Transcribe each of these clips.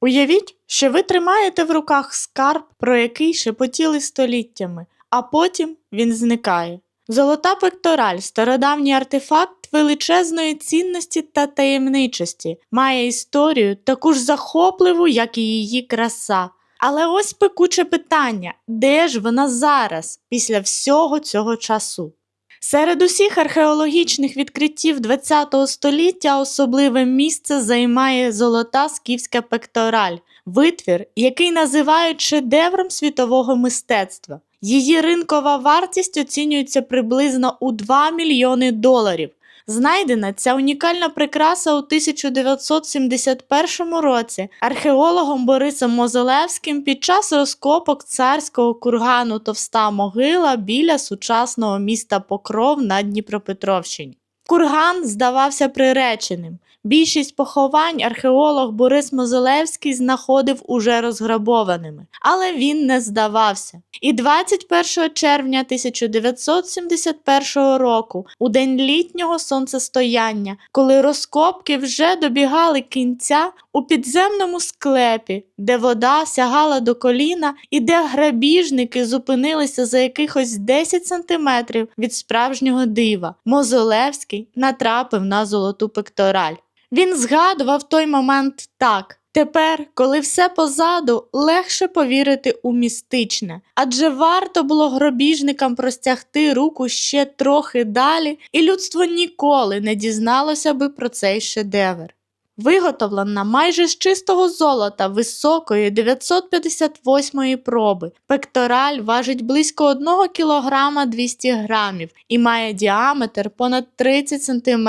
Уявіть, що ви тримаєте в руках скарб, про який шепотіли століттями, а потім він зникає. Золота пектораль стародавній артефакт величезної цінності та таємничості, має історію таку ж захопливу, як і її краса. Але ось пекуче питання: де ж вона зараз, після всього цього часу? Серед усіх археологічних відкриттів ХХ століття особливе місце займає золота скіфська пектораль, витвір, який називають шедевром світового мистецтва. Її ринкова вартість оцінюється приблизно у 2 мільйони доларів. Знайдена ця унікальна прикраса у 1971 році археологом Борисом Мозелевським під час розкопок царського кургану Товста могила біля сучасного міста Покров на Дніпропетровщині. Курган здавався приреченим. Більшість поховань археолог Борис Мозолевський знаходив уже розграбованими, але він не здавався. І 21 червня 1971 року, у день літнього сонцестояння, коли розкопки вже добігали кінця, у підземному склепі, де вода сягала до коліна і де грабіжники зупинилися за якихось 10 сантиметрів від справжнього дива, Мозолевський натрапив на золоту пектораль. Він згадував той момент так. Тепер, коли все позаду, легше повірити у містичне, адже варто було гробіжникам простягти руку ще трохи далі, і людство ніколи не дізналося би про цей шедевр. Виготовлена майже з чистого золота високої 958 проби. Пектораль важить близько 1 кг 200 грамів і має діаметр понад 30 см.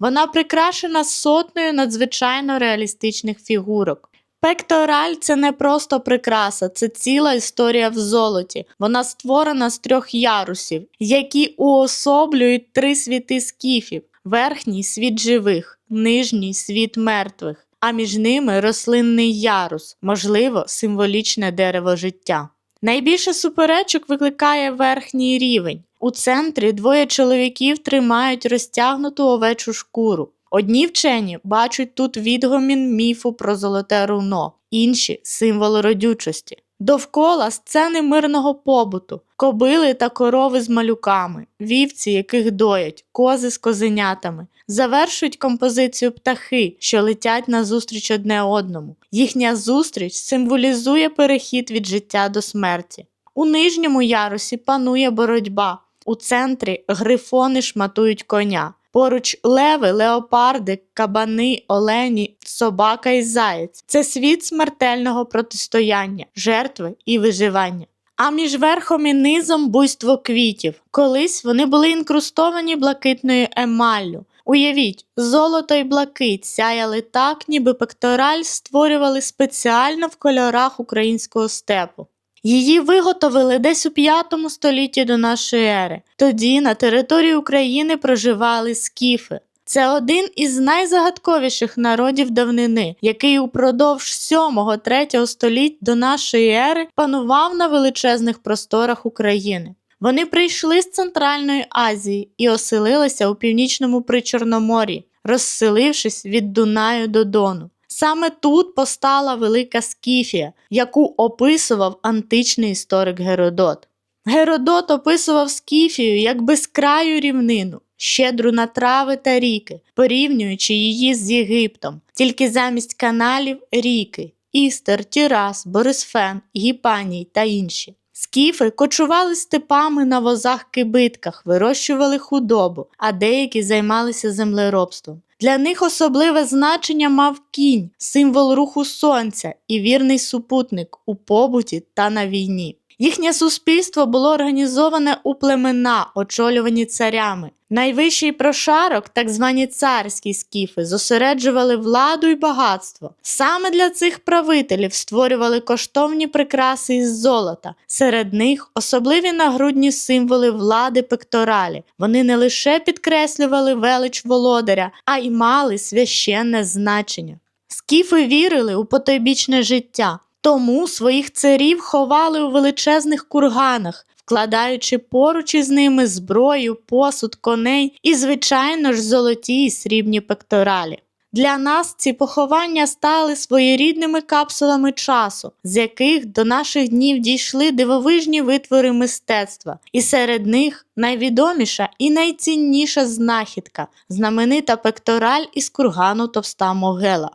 Вона прикрашена сотнею надзвичайно реалістичних фігурок. Пектораль це не просто прикраса, це ціла історія в золоті. Вона створена з трьох ярусів, які уособлюють три світи скіфів: верхній світ живих, нижній світ мертвих, а між ними рослинний ярус, можливо, символічне дерево життя. Найбільше суперечок викликає верхній рівень. У центрі двоє чоловіків тримають розтягнуту овечу шкуру. Одні вчені бачать тут відгомін міфу про золоте руно, інші символ родючості. Довкола сцени мирного побуту, кобили та корови з малюками, вівці, яких доять, кози з козенятами, завершують композицію птахи, що летять назустріч одне одному. Їхня зустріч символізує перехід від життя до смерті. У нижньому ярусі панує боротьба. У центрі грифони шматують коня. Поруч леви, леопарди, кабани, олені, собака і заєць. Це світ смертельного протистояння, жертви і виживання. А між верхом і низом буйство квітів. Колись вони були інкрустовані блакитною емаллю. Уявіть, золото і блакить сяяли так, ніби пектораль створювали спеціально в кольорах українського степу. Її виготовили десь у 5 столітті до нашої ери. Тоді на території України проживали скіфи. Це один із найзагадковіших народів давнини, який упродовж 7-3 століть до нашої ери панував на величезних просторах України. Вони прийшли з Центральної Азії і оселилися у північному Причорномор'ї, розселившись від Дунаю до Дону. Саме тут постала велика Скіфія, яку описував античний історик Геродот. Геродот описував Скіфію як безкраю рівнину, щедру на трави та ріки, порівнюючи її з Єгиптом, тільки замість каналів ріки Істер, Тірас, Борисфен, Гіпаній та інші. Скіфи кочували степами на возах-кибитках, вирощували худобу, а деякі займалися землеробством. Для них особливе значення мав кінь, символ руху сонця і вірний супутник у побуті та на війні. Їхнє суспільство було організоване у племена, очолювані царями. Найвищий прошарок, так звані царські скіфи, зосереджували владу і багатство. Саме для цих правителів створювали коштовні прикраси із золота. Серед них особливі нагрудні символи влади пекторалі. Вони не лише підкреслювали велич володаря, а й мали священне значення. Скіфи вірили у потойбічне життя. Тому своїх царів ховали у величезних курганах, вкладаючи поруч із ними зброю, посуд, коней і, звичайно ж, золоті і срібні пекторалі. Для нас ці поховання стали своєрідними капсулами часу, з яких до наших днів дійшли дивовижні витвори мистецтва, і серед них найвідоміша і найцінніша знахідка знаменита пектораль із кургану Товста Могила.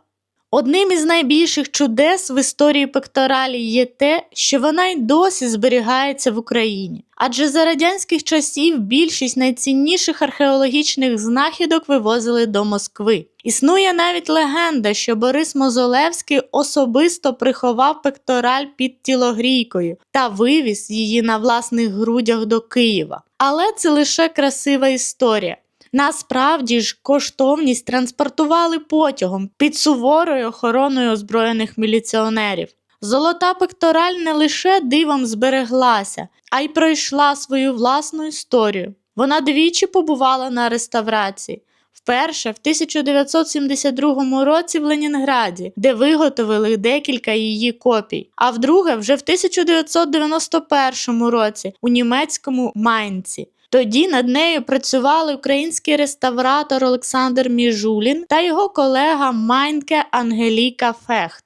Одним із найбільших чудес в історії пекторалі є те, що вона й досі зберігається в Україні. Адже за радянських часів більшість найцінніших археологічних знахідок вивозили до Москви. Існує навіть легенда, що Борис Мозолевський особисто приховав пектораль під тілогрійкою та вивіз її на власних грудях до Києва. Але це лише красива історія. Насправді ж коштовність транспортували потягом під суворою охороною озброєних міліціонерів. Золота пектораль не лише дивом збереглася, а й пройшла свою власну історію. Вона двічі побувала на реставрації. Вперше в 1972 році в Ленінграді, де виготовили декілька її копій, а вдруге вже в 1991 році у німецькому Майнці. Тоді над нею працювали український реставратор Олександр Міжулін та його колега Майнке Ангеліка Фехт.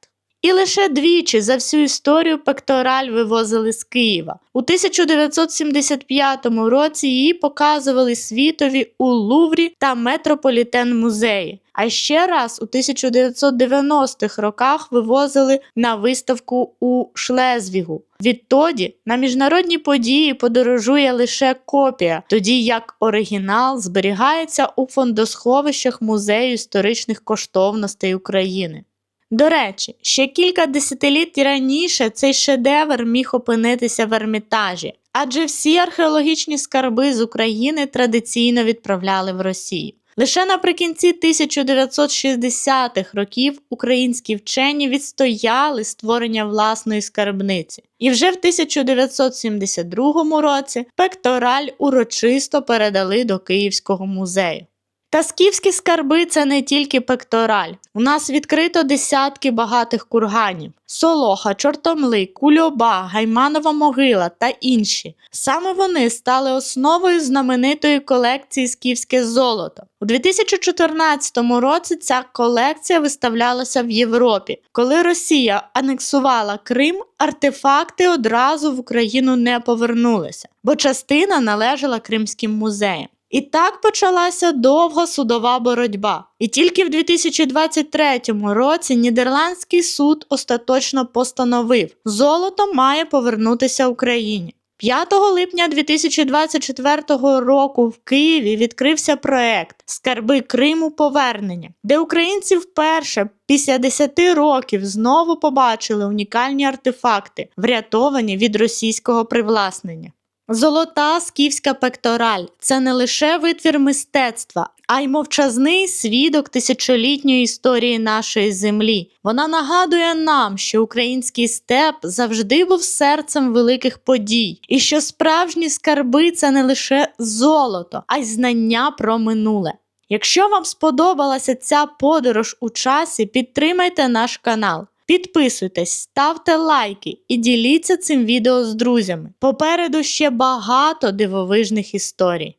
І лише двічі за всю історію пектораль вивозили з Києва. У 1975 році її показували світові у Луврі та Метрополітен музеї. А ще раз у 1990-х роках вивозили на виставку у Шлезвігу. Відтоді на міжнародні події подорожує лише копія, тоді як оригінал зберігається у фондосховищах Музею історичних коштовностей України. До речі, ще кілька десятиліть раніше цей шедевр міг опинитися в Ермітажі, адже всі археологічні скарби з України традиційно відправляли в Росію. Лише наприкінці 1960-х років українські вчені відстояли створення власної скарбниці. І вже в 1972 році пектораль урочисто передали до Київського музею. Та скіфські скарби це не тільки пектораль. У нас відкрито десятки багатих курганів: Солоха, Чортомли, Кульоба, Гайманова могила та інші. Саме вони стали основою знаменитої колекції Скіфське золото. У 2014 році ця колекція виставлялася в Європі. Коли Росія анексувала Крим, артефакти одразу в Україну не повернулися, бо частина належала Кримським музеям. І так почалася довга судова боротьба. І тільки в 2023 році Нідерландський суд остаточно постановив: золото має повернутися Україні. 5 липня 2024 року в Києві відкрився проект Скарби Криму повернення, де українці вперше після 10 років знову побачили унікальні артефакти, врятовані від російського привласнення. Золота скіфська пектораль це не лише витвір мистецтва, а й мовчазний свідок тисячолітньої історії нашої землі. Вона нагадує нам, що український степ завжди був серцем великих подій, і що справжні скарби це не лише золото, а й знання про минуле. Якщо вам сподобалася ця подорож у часі, підтримайте наш канал. Підписуйтесь, ставте лайки і діліться цим відео з друзями. Попереду ще багато дивовижних історій.